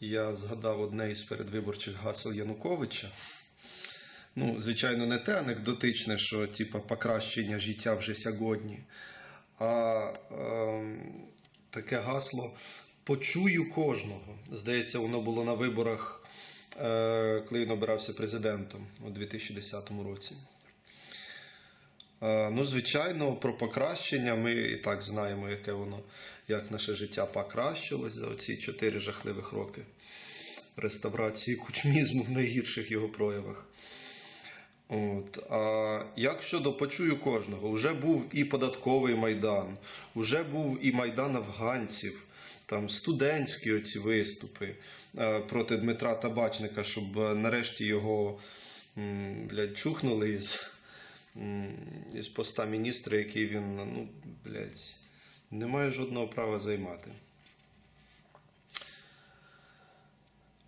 я згадав одне із передвиборчих гасел Януковича. Ну, звичайно, не те анекдотичне, що типа покращення життя вже сьогодні, а ем, таке гасло Почую кожного. Здається, воно було на виборах, е, коли він обирався президентом у 2010 році. Е, Ну, звичайно, про покращення ми і так знаємо, яке воно, як наше життя покращилось за ці чотири жахливих роки реставрації кучмізму в найгірших його проявах. От. А як щодо почую кожного, вже був і податковий майдан, вже був і майдан афганців, там студентські оці виступи е, проти Дмитра Табачника, щоб е, нарешті його блядь, чухнули із, із поста міністра, який він ну, блядь, не має жодного права займати.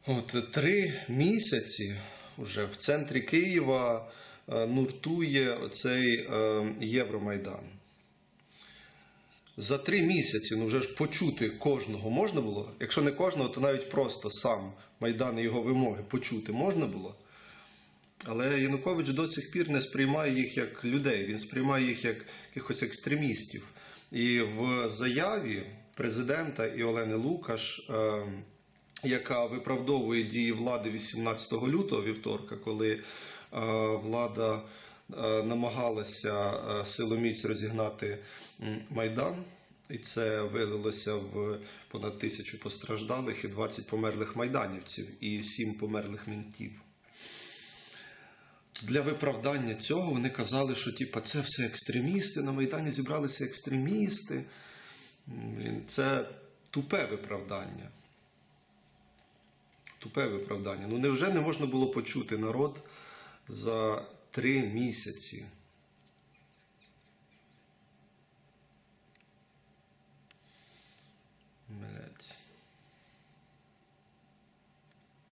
От три місяці вже в центрі Києва е, нуртує оцей е, Євромайдан. За три місяці ну вже ж почути кожного можна було. Якщо не кожного, то навіть просто сам Майдан і його вимоги почути можна було. Але Янукович до сих пір не сприймає їх як людей, він сприймає їх як якихось екстремістів. І в заяві президента і Олени Лукаш, е, яка виправдовує дії влади 18 лютого вівторка, коли е, влада е, намагалася е, силоміць розігнати Майдан. І це вилилося в понад тисячу постраждалих і 20 померлих майданівців і 7 померлих мінтів. Для виправдання цього вони казали, що типа, це все екстремісти, на Майдані зібралися екстремісти. Це тупе виправдання. Тупе виправдання. Ну невже не можна було почути народ за три місяці? Блять.